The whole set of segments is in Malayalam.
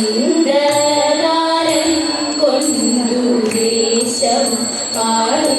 അന്ധകാരം കൊണ്ടു ദേശം കാണുന്നില്ലൊന്നു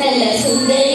നല്ല സുന്ദര